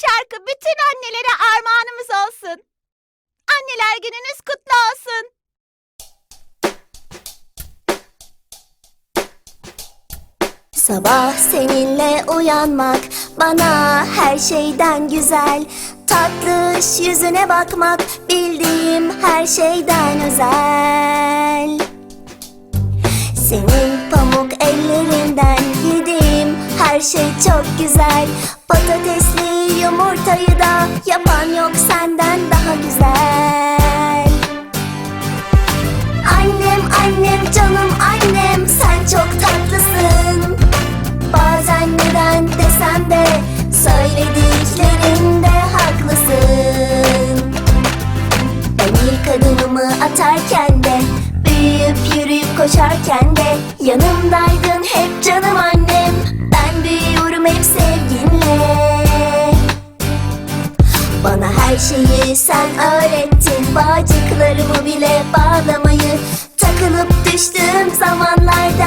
şarkı bütün annelere armağanımız olsun. Anneler gününüz kutlu olsun. Sabah seninle uyanmak bana her şeyden güzel Tatlış yüzüne bakmak bildiğim her şeyden özel Senin pamuk ellerinden her şey çok güzel. Patatesli yumurtayı da yapan yok senden daha güzel. Annem annem canım annem sen çok tatlısın. Bazen neden desem de söylediklerinde haklısın. Ben ilk adımımı atarken de büyüyüp yürüyüp koşarken de yanımdaydın hep canım annem Büyüyorum hep sevginle. Bana her şeyi sen öğrettin. Bağcıklarımı bile bağlamayı. Takılıp düştüğüm zamanlarda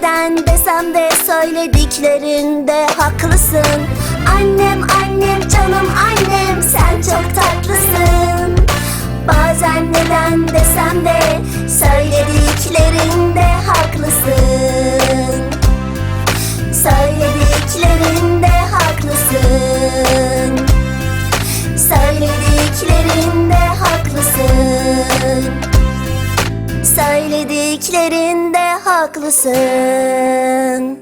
neden desem de söylediklerinde haklısın. Annem annem canım annem sen çok tatlısın. Bazen neden desem de söylediklerinde haklısın. Söylediklerinde haklısın. Söylediklerinde haklısın. Söylediklerinde haklısın.